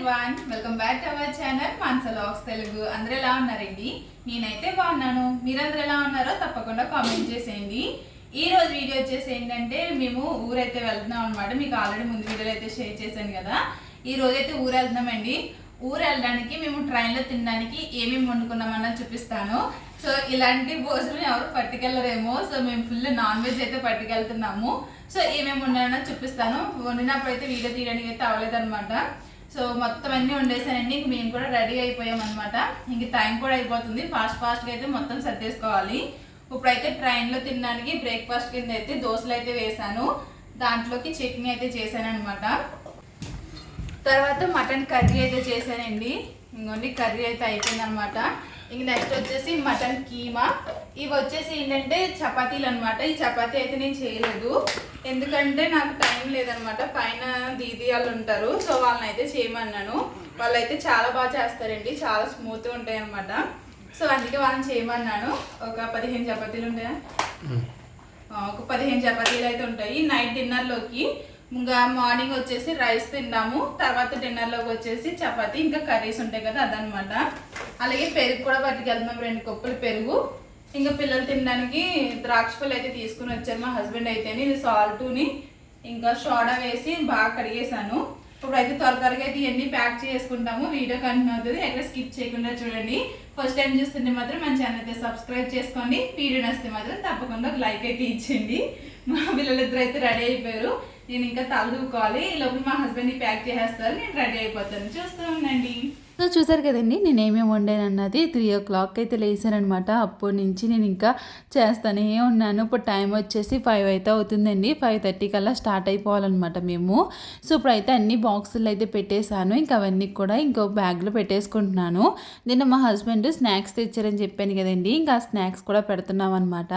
Everyone welcome back to our channel మాన్సలాక్స్ Telugu అందరూ ఎలా ఉన్నారండి? నేనైతే బాగున్నాను. మీరందరూ ఎలా ఉన్నారో తప్పకుండా కామెంట్ చేసేయండి. ఈ రోజు వీడియో వచ్చేసి ఏంటంటే మేము ఊరైతే వెళ్తున్నాం అనమాట మీకు ఆల్రెడీ ముందు వీడియోలో అయితే షేర్ చేశాను కదా. ఈ రోజు అయితే ఊరు వెళ్తున్నామండి. ఊరు వెళ్ళడానికి మేము ట్రైన్లో తినడానికి ఏమేమి వండుకున్నామన్నది చూపిస్తాను. సో ఇలాంటి భోజనం ఎవరు పట్టుకెళ్ళరేమో. సో మేము ఫుల్ నాన్ వెజ్ అయితే పట్టుకెళ్తున్నాము. సో ఏమేమి వండానో చూపిస్తాను. వండినప్పుడు అయితే వీడియో తీయడానికి అయితే అవ్వలేదన్నమాట. సో మొత్తం అన్నీ వండేసానండి. ఇంక మేము కూడా రెడీ అయిపోయాం అనమాట ఇంక టైం కూడా అయిపోతుంది. ఫాస్ట్ ఫాస్ట్గా అయితే మొత్తం సర్దేసుకోవాలి. ఇప్పుడైతే ట్రైన్లో తినడానికి బ్రేక్ఫాస్ట్ కింద అయితే దోశలు అయితే వేసాను దాంట్లోకి చట్నీ అయితే చేశాను అనమాట తర్వాత మటన్ కర్రీ అయితే చేశానండి. ఇంకోండి కర్రీ అయితే అయిపోయింది అనమాట ఇంక నెక్స్ట్ వచ్చేసి మటన్ కీమా. ఇవి వచ్చేసి ఏంటంటే చపాతీలు అనమాట. ఈ చపాతీ అయితే నేను చేయలేదు. ఎందుకంటే నాకు టైం లేదనమాట. పైన దీది వాళ్ళు ఉంటారు. సో వాళ్ళని అయితే చేయమన్నాను. వాళ్ళు అయితే చాలా బాగా చేస్తారండి. చాలా స్మూత్గా ఉంటాయి అనమాట సో అందుకే వాళ్ళని చేయమన్నాను. ఒక పదిహేను చపాతీలు ఉంటాయా? ఒక పదిహేను చపాతీలు అయితే ఉంటాయి. నైట్ డిన్నర్లోకి ఇంకా మార్నింగ్ వచ్చేసి రైస్ తిన్నాము తర్వాత డిన్నర్లోకి వచ్చేసి చపాతి ఇంకా కర్రీస్ ఉంటాయి కదా అదనమాట అలాగే పెరుగు కూడా పట్టుకెళ్తున్నాం రెండు కప్పులు పెరుగు. ఇంకా పిల్లలు తినడానికి ద్రాక్ష పళ్ళు అయితే తీసుకుని వచ్చారు మా హస్బెండ్ అయితే ఇది సాల్ట్ని ఇంకా సోడా వేసి బాగా కడిగేసాను ఇప్పుడు అయితే త్వర త్వరగా అయితే ఇవన్నీ ప్యాక్ చేసుకుంటాము. వీడియో కంటిన్యూ అవుతుంది ఎక్కడ స్కిప్ చేయకుండా చూడండి. ఫస్ట్ టైం చూస్తుంటే మాత్రం మన ఛానల్ అయితే సబ్స్క్రైబ్ చేసుకోండి. వీడియో నచ్చితే మాత్రం తప్పకుండా ఒక లైక్ అయితే ఇచ్చేయండి. మా పిల్లలిద్దరు అయితే రెడీ అయిపోయారు. నేను ఇంకా తలదూకోవాలి. ఈ లోపల మా హస్బెండ్ ప్యాక్ చేసేస్తారు నేను రెడీ అయిపోతాను. చూస్తూ ఉండండి. సో చూసారు కదండి నేను ఏమేమి వండాను అన్నది త్రీ ఓ క్లాక్ అయితే లేసానమాట అప్పటి నుంచి నేను ఇంకా చేస్తానే ఉన్నాను. ఇప్పుడు టైం వచ్చేసి ఫైవ్ అయితే అవుతుందండి. ఫైవ్ థర్టీ కల్లా స్టార్ట్ అయిపోవాలన్నమాట మేము. సో ఇప్పుడైతే అన్ని బాక్సులు అయితే పెట్టేశాను. ఇంకా అవన్నీ కూడా ఇంకో బ్యాగ్లో పెట్టేసుకుంటున్నాను. నిన్న మా హస్బెండ్ స్నాక్స్ తెచ్చారని చెప్పాను కదండి. ఇంకా ఆ స్నాక్స్ కూడా పెడుతున్నాం అనమాట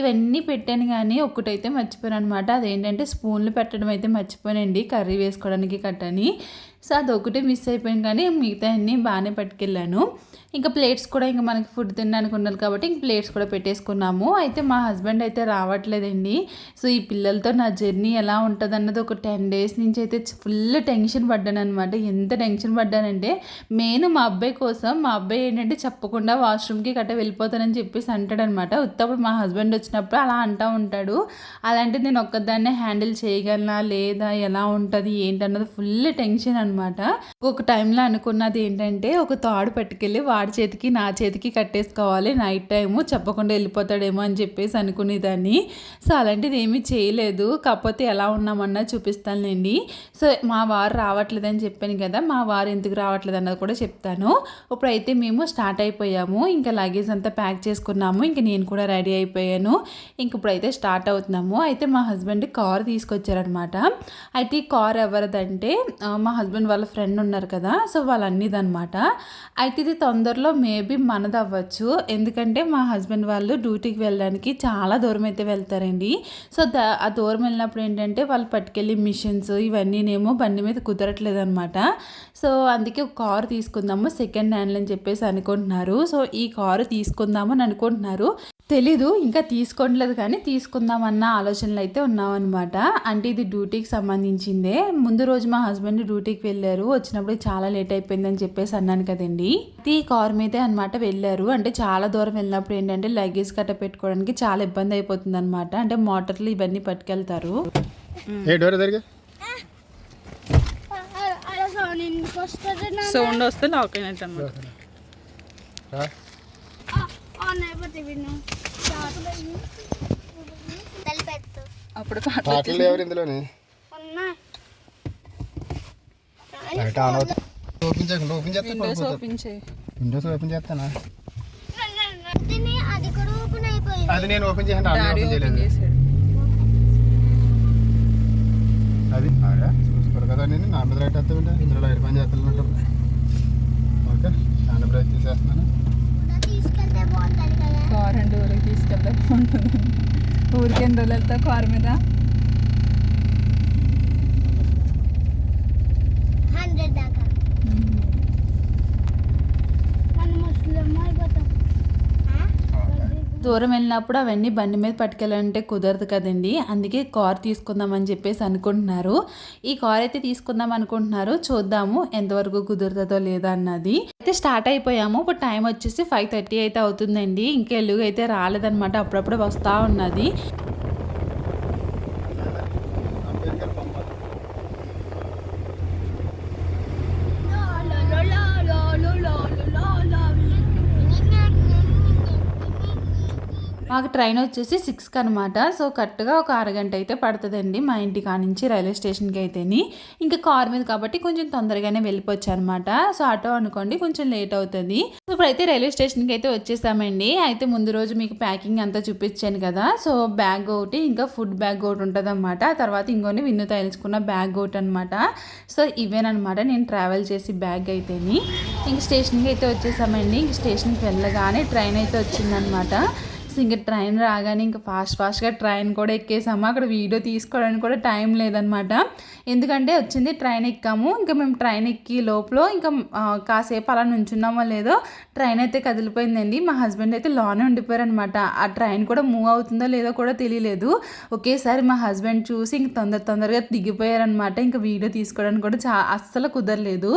ఇవన్నీ పెట్టాను కానీ ఒక్కటైతే మర్చిపోయాను అనమాట అదేంటంటే స్పూన్లు పెట్టడం అయితే మర్చిపోయానండి. కర్రీ వేసుకోవడానికి కట్టని. సో అది ఒకటే మిస్ అయిపోయాను కానీ మిగతా అన్నీ బాగానే పట్టుకెళ్ళాను. ఇంకా ప్లేట్స్ కూడా ఇంకా మనకి ఫుడ్ తినడానికి ఉండాలి కాబట్టి ఇంక ప్లేట్స్ కూడా పెట్టేసుకున్నాము. అయితే మా హస్బెండ్ అయితే రావట్లేదండి. సో ఈ పిల్లలతో నా జర్నీ ఎలా ఉంటుంది అన్నది ఒక టెన్ డేస్ నుంచి అయితే ఫుల్ టెన్షన్ పడ్డాను అనమాట ఎంత టెన్షన్ పడ్డానంటే మెయిన్ మా అబ్బాయి కోసం మా అబ్బాయి ఏంటంటే చెప్పకుండా వాష్రూమ్కి గట్ట వెళ్ళిపోతానని చెప్పేసి అంటాడనమాట ఉత్తప్పుడు మా హస్బెండ్ వచ్చినప్పుడు అలా అంటూ ఉంటాడు. అలాంటి నేను ఒక్కదాన్నే హ్యాండిల్ చేయగలనా లేదా ఎలా ఉంటుంది ఏంటన్నది ఫుల్ టెన్షన్ అనమాట ఒక టైంలో అనుకున్నది ఏంటంటే ఒక తాడు పట్టుకెళ్ళి వాడు చేతికి నా చేతికి కట్టేసుకోవాలి. నైట్ టైము చెప్పకుండా వెళ్ళిపోతాడేమో అని చెప్పేసి అనుకునేదాన్ని. సో అలాంటిది ఏమీ చేయలేదు. కాకపోతే ఎలా ఉన్నామన్నా చూపిస్తానులేండి సో మా వారు రావట్లేదని చెప్పాను కదా మా వారు ఎందుకు రావట్లేదు అన్నది కూడా చెప్తాను. ఇప్పుడైతే మేము స్టార్ట్ అయిపోయాము. ఇంకా లగేజ్ అంతా ప్యాక్ చేసుకున్నాము. ఇంకా నేను కూడా రెడీ అయిపోయాను. ఇంక ఇప్పుడైతే స్టార్ట్ అవుతున్నాము. అయితే మా హస్బెండ్ కార్ తీసుకొచ్చారనమాట అయితే ఈ కార్ ఎవరిదంటే మా హస్బెండ్ వాళ్ళ ఫ్రెండ్ ఉన్నారు కదా సో వాళ్ళ అన్నిదనమాట అయితే ఇది తొందర తొందరలో మేబీ మనది అవ్వచ్చు ఎందుకంటే మా హస్బెండ్ వాళ్ళు డ్యూటీకి వెళ్ళడానికి చాలా దూరం అయితే వెళ్తారండి. సో ఆ దూరం వెళ్ళినప్పుడు ఏంటంటే వాళ్ళు పట్టుకెళ్ళి మిషన్స్ ఇవన్నీనేమో బండి మీద కుదరట్లేదు అనమాట సో అందుకే ఒక కారు తీసుకుందాము సెకండ్ హ్యాండ్ అని చెప్పేసి అనుకుంటున్నారు. సో ఈ కారు తీసుకుందామని అనుకుంటున్నారు. తెలీదు ఇంకా తీసుకోవట్లేదు కానీ తీసుకుందామన్న ఆలోచనలు అయితే ఉన్నామన్నమాట అంటే ఇది డ్యూటీకి సంబంధించిందే ముందు రోజు మా హస్బెండ్ డ్యూటీకి వెళ్ళారు వచ్చినప్పుడు చాలా లేట్ అయిపోయిందని చెప్పేసి అన్నాను కదండి ఈ కార్ మీదే అనమాట వెళ్ళారు అంటే చాలా దూరం వెళ్ళినప్పుడు ఏంటంటే లగేజ్ కట్ట పెట్టుకోవడానికి చాలా ఇబ్బంది అయిపోతుంది అనమాట అంటే మోటార్లు ఇవన్నీ పట్టుకెళ్తారు ఏ డోర్ దగ్గర అలా సౌండ్ వస్తే లాక్ అయినట్టు అనమాట అప్పుడు పాటలు ఎవరు ఇందులోని. ఓపెన్ చేయకుండా ఓపెన్ చేస్తే పడిపోతుంది ఓపెన్ చేయి. విండోస్ ఓపెన్ చేస్తానా? తిని అది కూడా ఓపెన్ అయిపోయింది. అది నేను ఓపెన్ చేయలేదు. అది ఆడా చూసుకోరు కదా నేను నా మీద రైట్ వస్తామంటే ఇందులో లైట్ పని చేస్తాను ఓకే హ్యాండ్ బ్రేక్ తీసేస్తున్నాను కార్ అంటే ఊరికి తీసుకెళ్తే బాగుంటుంది ఊరికి ఎన్ని రోజులు వెళ్తా కార్ మీద హండ్రెడ్ దాకా దూరం వెళ్ళినప్పుడు అవన్నీ బండి మీద పట్టుకెళ్ళాలంటే కుదరదు కదండి. అందుకే కార్ తీసుకుందామని చెప్పేసి అనుకుంటున్నారు. ఈ కార్ అయితే తీసుకుందాం అనుకుంటున్నారు. చూద్దాము ఎంతవరకు కుదురుతుందో లేదా అన్నది. అయితే స్టార్ట్ అయిపోయాము. ఇప్పుడు టైం వచ్చేసి ఫైవ్ థర్టీ అయితే అవుతుందండి. ఇంకా ఎలుగు అయితే రాలేదన్నమాట. అప్పుడప్పుడు వస్తూ ఉన్నది. మాకు ట్రైన్ వచ్చేసి సిక్స్కి అనమాట సో కరెక్ట్గా ఒక అరగంట అయితే పడుతుందండి మా ఇంటి కాడ నుంచి రైల్వే స్టేషన్కి అయితేని. ఇంకా కార్ మీద కాబట్టి కొంచెం తొందరగానే వెళ్ళిపోవచ్చు అనమాట సో ఆటో అనుకోండి కొంచెం లేట్ అవుతుంది. ఇప్పుడైతే రైల్వే స్టేషన్కి అయితే వచ్చేసామండి. అయితే ముందు రోజు మీకు ప్యాకింగ్ అంతా చూపించాను కదా. సో బ్యాగ్ ఒకటి ఇంకా ఫుడ్ బ్యాగ్ ఒకటి ఉంటుంది అనమాట తర్వాత ఇంకొని విన్ను తగిలించుకున్న బ్యాగ్ ఒకటి అనమాట సో ఇవేనమాట నేను ట్రావెల్ చేసి బ్యాగ్ అయితేని. ఇంక స్టేషన్కి అయితే వచ్చేసామండి. ఇంక స్టేషన్కి వెళ్ళగానే ట్రైన్ అయితే వచ్చిందనమాట ఇంకా ట్రైన్ రాగానే ఇంకా ఫాస్ట్ ఫాస్ట్గా ట్రైన్ కూడా ఎక్కేసాము. అక్కడ వీడియో తీసుకోవడానికి కూడా టైం లేదనమాట ఎందుకంటే వచ్చింది ట్రైన్ ఎక్కాము. ఇంకా మేము ట్రైన్ ఎక్కి లోపల ఇంకా కాసేపు అలా నుంచున్నామో లేదో ట్రైన్ అయితే కదిలిపోయిందండి. మా హస్బెండ్ అయితే లోనే ఉండిపోయారనమాట ఆ ట్రైన్ కూడా మూవ్ అవుతుందో లేదో కూడా తెలియలేదు. ఒకేసారి మా హస్బెండ్ చూసి ఇంక తొందర తొందరగా దిగిపోయారనమాట ఇంకా వీడియో తీసుకోవడానికి కూడా చా అస్సలు కుదరలేదు.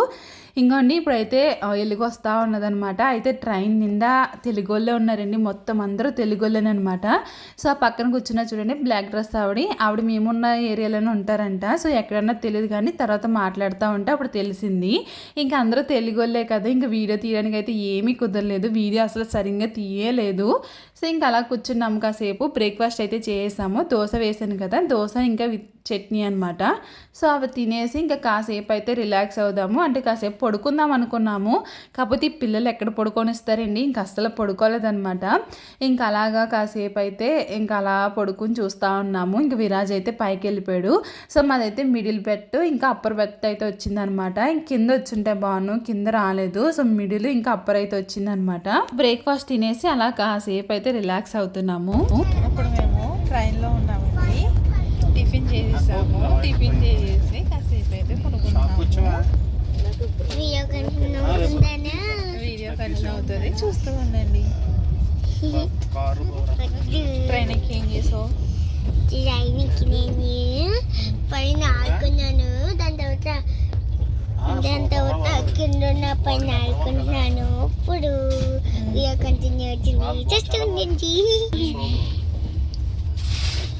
ఇంకోండి ఇప్పుడైతే ఆ, ఎలుగు వస్తూ ఉన్నదనమాట అయితే ట్రైన్ నిండా తెలుగోళ్ళే ఉన్నారండి. మొత్తం అందరూ తెలుగోళ్ళేనే సో ఆ పక్కన కూర్చున్న చూడండి బ్లాక్ డ్రెస్ ఆవిడ. ఆవిడ మేమున్న ఏరియాలోనే ఉంటారంట. సో ఎక్కడన్నా తెలియదు కానీ తర్వాత మాట్లాడుతూ ఉంటే అప్పుడు తెలిసింది. ఇంకా అందరూ తెలుగోళ్ళే కదా ఇంకా వీడియో తీయడానికి అయితే ఏమీ కుదరలేదు. వీడియో అసలు సరిగ్గా తీయలేదు. సో ఇంకా అలా కూర్చున్నాము కాసేపు. బ్రేక్ఫాస్ట్ అయితే చేసాము. దోశ వేసాను కదా దోశ ఇంకా చట్నీ అనమాట సో అవి తినేసి ఇంకా కాసేపు అయితే రిలాక్స్ అవుదాము. అంటే కాసేపు పడుకుందాం అనుకున్నాము. కాకపోతే ఈ పిల్లలు ఎక్కడ పడుకొనిస్తారండి? ఇంకా అస్సలు పడుకోలేదన్నమాట. ఇంకా అలాగా కాసేపు అయితే ఇంకా అలా పడుకుని చూస్తూ ఉన్నాము. ఇంక విరాజ్ అయితే పైకి వెళ్ళిపోయాడు. సో మాదైతే మిడిల్ బెట్ ఇంకా అప్పర్ బెట్ అయితే వచ్చిందనమాట ఇంక కింద వచ్చింటే బాగున్నాను కింద రాలేదు. సో మిడిల్ ఇంకా అప్పర్ అయితే వచ్చిందనమాట బ్రేక్ఫాస్ట్ తినేసి అలా కాసేపు అయితే రిలాక్స్ అవుతున్నాము. ఇప్పుడు మేము ట్రైన్లో ఉన్నామండి. టిఫిన్ చేసేసాము. టిఫిన్ చేసేసి వీడియో కంటిన్యూ అవుతుంది చూస్తూ ఉండండి ట్రైన్ ఎక్కి ఏం చేసావు నేను పైన ఆడుకున్నాను దాని తర్వాత దాని తర్వాత కింద ఉన్న పైన ఆడుకుంటున్నాను ఇప్పుడు వీడియో కంటిన్యూ అవుతుంది జస్ట్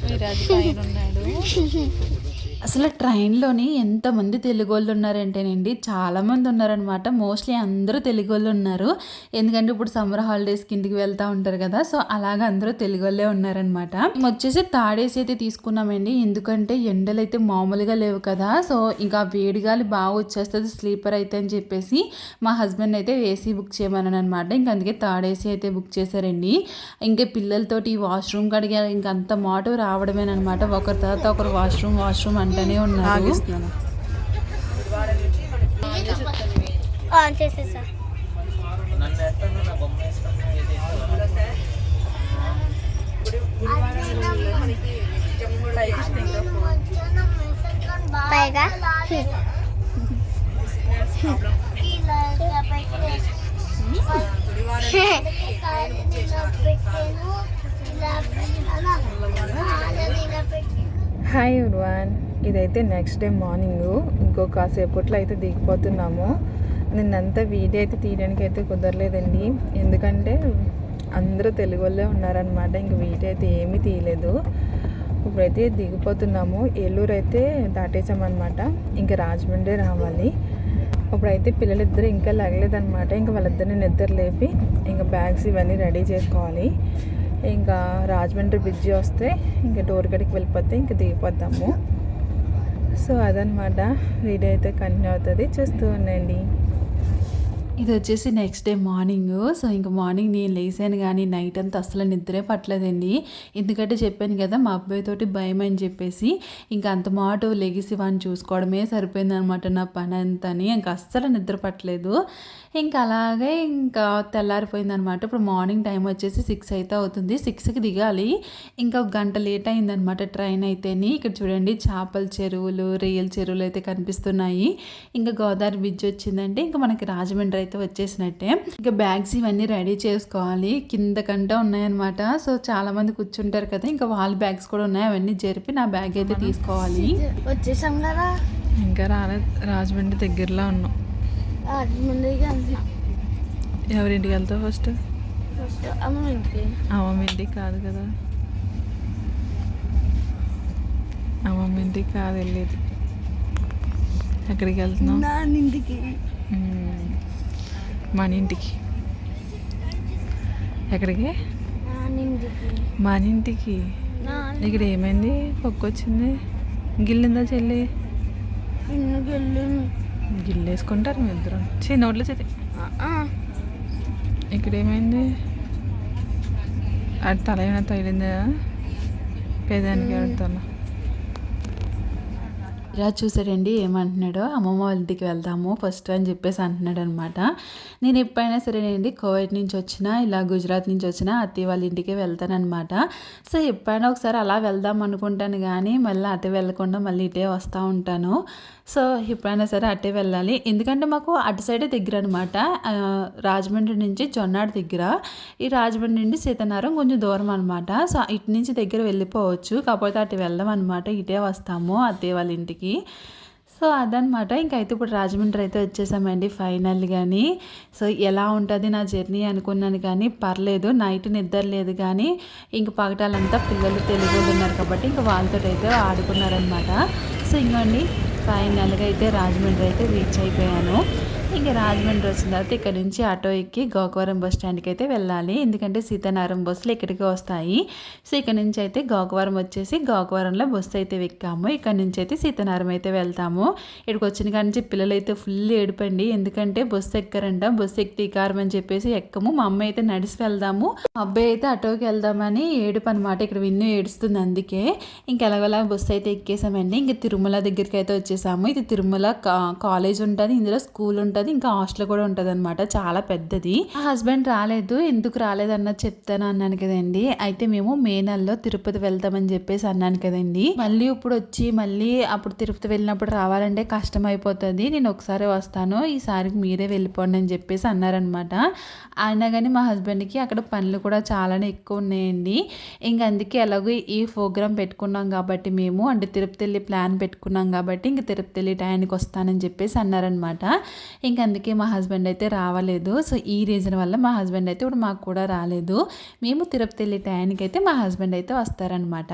విరాజ్ పైన ఉన్నాడు అసలు ట్రైన్లోని ఎంతమంది తెలుగు వాళ్ళు ఉన్నారంటేనండి చాలామంది ఉన్నారనమాట మోస్ట్లీ అందరూ తెలుగు వాళ్ళు ఉన్నారు ఎందుకంటే ఇప్పుడు సమ్మర్ హాలిడేస్కి ఇంటికి వెళ్తూ ఉంటారు కదా సో అలాగ అందరూ తెలుగు వాళ్ళే ఉన్నారనమాట మేము వచ్చేసి తాడేసి అయితే తీసుకున్నామండి. ఎందుకంటే ఎండలు అయితే మామూలుగా లేవు కదా సో ఇంకా వేడి గాలి బాగా వచ్చేస్తుంది స్లీపర్ అయితే అని చెప్పేసి మా హస్బెండ్ అయితే ఏసీ బుక్ చేయమన్నాను అనమాట ఇంకా అందుకే తాడేసి అయితే బుక్ చేశారండి. ఇంకా పిల్లలతోటి వాష్రూమ్ కడిగా ఇంకా అంత మాట రావడమేనమాట ఒకరి తర్వాత ఒకరు వాష్రూమ్ వాష్రూమ్ అంటూనే ఉన్నారు. ఆన్ చేసేసా. పైగా హాయ్ ఎవ్రీవన్ ఇదైతే నెక్స్ట్ డే మార్నింగ్ ఇంకో కాసేపట్లో అయితే దిగిపోతున్నాము. నిన్నంతా వీడియో అయితే తీయడానికి అయితే కుదరలేదండి. ఎందుకంటే అందరూ తెలుగు వాళ్ళే ఉన్నారనమాట ఇంక వీడియో అయితే ఏమీ తీయలేదు. ఇప్పుడైతే దిగిపోతున్నాము. ఏలూరు అయితే దాటేసామన్నమాట. ఇంకా రాజమండ్రి రావాలి. ఇప్పుడైతే పిల్లలిద్దరు ఇంకా లగలేదనమాట ఇంకా వాళ్ళిద్దరిని నిద్ర లేపి ఇంకా బ్యాగ్స్ ఇవన్నీ రెడీ చేసుకోవాలి. ఇంకా రాజమండ్రి బ్రిడ్జి వస్తే ఇంకా డోర్ గడికి వెళ్ళిపోతే ఇంకా దిగిపోతాము. సో అదనమాట వీడియో అయితే కంటిన్యూ అవుతుంది. చూస్తూ ఉండండి. ఇది వచ్చేసి నెక్స్ట్ డే మార్నింగ్ సో ఇంక మార్నింగ్ నేను లేసాను కానీ నైట్ అంతా అసలు నిద్రే పట్టలేదండి. ఎందుకంటే చెప్పాను కదా మా అబ్బాయితోటి భయం అని చెప్పేసి ఇంకా అంత మాట లెగిసి వాడిని చూసుకోవడమే సరిపోయింది అనమాట నా పని అంతని ఇంకా అస్సలు నిద్ర పట్టలేదు. ఇంకా అలాగే ఇంకా తెల్లారిపోయింది అనమాట ఇప్పుడు మార్నింగ్ టైం వచ్చేసి సిక్స్ అయితే అవుతుంది. సిక్స్కి దిగాలి. ఇంకా ఒక గంట లేట్ అయిందనమాట ట్రైన్ అయితేని. ఇక్కడ చూడండి చేపల చెరువులు రియల్ చెరువులు అయితే కనిపిస్తున్నాయి. ఇంకా గోదావరి బ్రిడ్జ్ వచ్చిందంటే ఇంకా మనకి రాజమండ్రి అయితే వచ్చేసినట్టే. ఇంకా బ్యాగ్స్ ఇవన్నీ రెడీ చేసుకోవాలి. కింద కంటే ఉన్నాయన్నమాట సో చాలా మంది కూర్చుంటారు కదా ఇంకా వాళ్ళ బ్యాగ్స్ కూడా ఉన్నాయి. అవన్నీ జరిపి నా బ్యాగ్ అయితే తీసుకోవాలి. వచ్చేసాం కదా. ఇంకా రాలేదు రాజమండ్రి దగ్గరలో ఉన్నాం. ఎవరింటికి వెళ్తావు ఫస్ట్? ఫస్ట్ అమ్మ ఇంటికి అమ్మమ్మ ఇంటికి కాదు కదా. అమ్మమ్మ ఇంటికి కాదు వెళ్ళేది. ఎక్కడికి వెళ్తున్నావు? మ్మ్. మన ఇంటికి ఎక్కడికి మన ఇంటికి ఇక్కడ ఏమైంది? పొక్కు వచ్చింది గిల్లిందా చెల్లి? ఇంటికి వెళ్ళు గిల్లు వేసుకుంటారు మీ ఇద్దరు. చీ నోట్లో చేతి. ఆ, ఇక్కడ ఏమైంది అది తల ఏమైనా తగిలిందా? పేదానికి ఆడుతున్నా ఇలా చూసాడండి ఏమంటున్నాడో? అమ్మమ్మ వాళ్ళ ఇంటికి వెళ్దాము ఫస్ట్ అని చెప్పేసి అంటున్నాడు అనమాట నేను ఎప్పుడైనా సరేనండి కోవిడ్ నుంచి వచ్చినా ఇలా గుజరాత్ నుంచి వచ్చినా అత్తయ్య వాళ్ళ ఇంటికి వెళ్తానమాట సో ఎప్పుడైనా ఒకసారి అలా వెళ్దాం అనుకుంటాను కానీ మళ్ళీ అటే వెళ్ళకుండా మళ్ళీ ఇటే వస్తూ ఉంటాను. సో ఎప్పుడైనా సరే అటే వెళ్ళాలి. ఎందుకంటే మాకు అటు సైడే దగ్గర అనమాట రాజమండ్రి నుంచి జొన్నాడు దగ్గర. ఈ రాజమండ్రి నుండి సీతనారం కొంచెం దూరం అనమాట సో ఇటు నుంచి దగ్గర వెళ్ళిపోవచ్చు. కాకపోతే అటు వెళ్దాం అనమాట ఇటే వస్తాము అత్తయ్య వాళ్ళ ఇంటికి. సో అదనమాట ఇంకైతే ఇప్పుడు రాజమండ్రి అయితే వచ్చేసామండి ఫైనల్ కానీ సో ఎలా ఉంటుంది నా జర్నీ అనుకున్నాను కానీ పర్లేదు. నైట్ నిద్ర లేదు కానీ ఇంక పగటాలంతా పిల్లలు తెలుగు ఉన్నారు కాబట్టి ఇంక వాళ్ళతో అయితే ఆడుకున్నారనమాట సో ఇంకోండి ఫైనల్గా అయితే రాజమండ్రి అయితే రీచ్ అయిపోయాను. ఇంకా రాజమండ్రి వచ్చిన తర్వాత ఇక్కడ నుంచి ఆటో ఎక్కి గోకవరం బస్ స్టాండ్కి అయితే వెళ్ళాలి. ఎందుకంటే సీతానారం బస్సులు ఇక్కడికి వస్తాయి. సో ఇక్కడ నుంచి అయితే గోకవరం వచ్చేసి గోకవరంలో బస్సు అయితే ఎక్కాము. ఇక్కడ నుంచి అయితే సీతానారం అయితే వెళ్తాము. ఇక్కడికి వచ్చిన కాడి నుంచి పిల్లలు అయితే ఫుల్ ఏడుపండి. ఎందుకంటే బస్సు ఎక్కరంట. బస్సు ఎక్కి కారం అని చెప్పేసి ఎక్కము. మా అమ్మ అయితే నడిచి వెళ్దాము. మా అబ్బాయి అయితే ఆటోకి వెళ్దామని ఏడుపు అనమాట ఇక్కడ విన్ను ఏడుస్తుంది అందుకే. ఇంకెలాగోలా బస్సు అయితే ఎక్కేసామండి. ఇంక తిరుమల దగ్గరికి అయితే వచ్చేసాము. ఇది తిరుమల కా- కాలేజ్ ఉంటుంది. ఇందులో స్కూల్ ఉంటుంది. ఇంకా హాస్టల్ కూడా ఉంటుంది అనమాట చాలా పెద్దది. మా హస్బెండ్ రాలేదు. ఎందుకు రాలేదు అన్నది చెప్తాను అన్నాను కదండి. అయితే మేము మే నెలలో తిరుపతి వెళ్తామని చెప్పేసి అన్నాను కదండి. మళ్ళీ ఇప్పుడు వచ్చి మళ్ళీ అప్పుడు తిరుపతి వెళ్ళినప్పుడు రావాలంటే కష్టం అయిపోతుంది. నేను ఒకసారి వస్తాను. ఈసారి మీరే వెళ్ళిపోండి అని చెప్పేసి అన్నారనమాట అయినా కానీ మా హస్బెండ్కి అక్కడ పనులు కూడా చాలానే ఎక్కువ ఉన్నాయండి. ఇంక అందుకే ఎలాగో ఈ ప్రోగ్రామ్ పెట్టుకున్నాం కాబట్టి మేము అంటే తిరుపతి వెళ్ళి ప్లాన్ పెట్టుకున్నాం కాబట్టి ఇంక తిరుపతి వెళ్ళి టయానికి వస్తానని చెప్పేసి అన్నారనమాట ఇంక అందుకే మా హస్బెండ్ అయితే రావలేదు. సో ఈ రీజన్ వల్ల మా హస్బెండ్ అయితే ఇప్పుడు మాకు కూడా రాలేదు. మేము తిరుపతి వెళ్ళే టయానికి అయితే మా హస్బెండ్ అయితే వస్తారనమాట.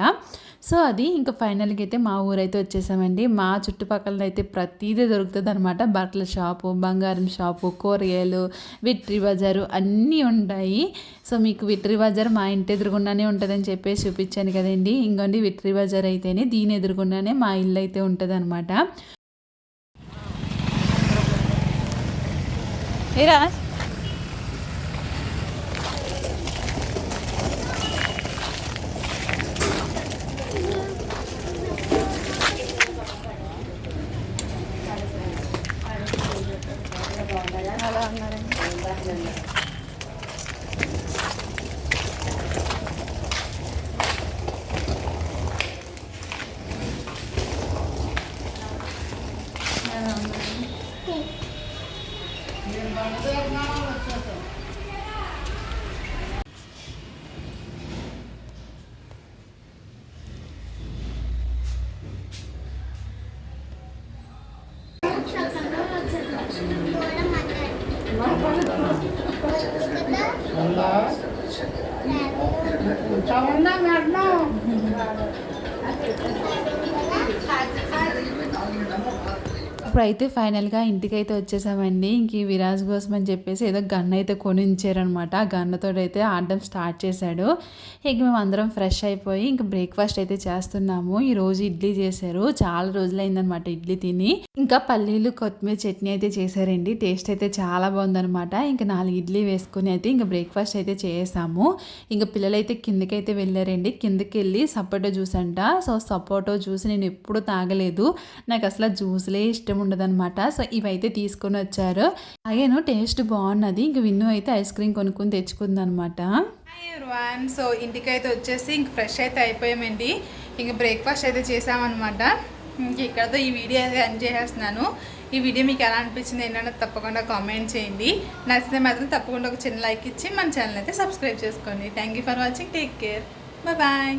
సో అది ఇంకా ఫైనల్గా అయితే మా ఊరైతే వచ్చేసామండి. మా చుట్టుపక్కల అయితే ప్రతిదీ దొరుకుతుంది అనమాట బట్టల షాపు బంగారం షాపు కూరగాయలు విట్రి బజారు అన్నీ ఉంటాయి. సో మీకు విట్రి బజార్ మా ఇంటి ఎదురుగుండానే ఉంటుందని చెప్పేసి చూపించాను కదండి. ఇంకోండి విట్రి బజార్ అయితేనే దీని ఎదురుగుండానే మా ఇల్లు అయితే ఉంటుంది అనమాట Miras. ఏరా ఇప్పుడైతే ఫైనల్గా ఇంటికి అయితే వచ్చేసామండి. ఇంక విరాజ్ కోసం అని చెప్పేసి ఏదో గన్ అయితే కొనించారనమాట ఆ గన్నతో అయితే ఆడడం స్టార్ట్ చేశాడు. ఇక మేము అందరం ఫ్రెష్ అయిపోయి ఇంక బ్రేక్ఫాస్ట్ అయితే చేస్తున్నాము. ఈరోజు ఇడ్లీ చేశారు. చాలా రోజులైందనమాట ఇడ్లీ తిని. ఇంకా పల్లీలు కొత్తిమీర చట్నీ అయితే చేశారండి. టేస్ట్ అయితే చాలా బాగుందనమాట ఇంకా నాలుగు ఇడ్లీ వేసుకుని అయితే ఇంకా బ్రేక్ఫాస్ట్ అయితే చేసాము ఇంకా పిల్లలు అయితే కిందకైతే వెళ్ళారండి. కిందకి వెళ్ళి సపోటో జ్యూస్ అంట. సో సపోటో జ్యూస్ నేను ఎప్పుడు తాగలేదు. నాకు అసలు జ్యూస్లే ఇష్టం ఉండదన్నమాట. సో ఇవైతే తీసుకొని వచ్చారు. అలాగేను టేస్ట్ బాగున్నది. ఇంక విన్ను అయితే ఐస్ క్రీమ్ కొనుక్కొని తెచ్చుకుందనమాట వన్ సో ఇంటికి అయితే వచ్చేసి ఇంక ఫ్రెష్ అయితే అయిపోయామండి. ఇంక బ్రేక్ఫాస్ట్ అయితే చేసామన్నమాట. ఇంక ఇక్కడతో ఈ వీడియో అయితే ఎండ్ చేసేస్తున్నాను. ఈ వీడియో మీకు ఎలా అనిపించింది ఏంటంటే తప్పకుండా కామెంట్ చేయండి. నచ్చితే మాత్రం తప్పకుండా ఒక చిన్న లైక్ ఇచ్చి మన ఛానల్ అయితే సబ్స్క్రైబ్ చేసుకోండి. Thank you for watching take care bye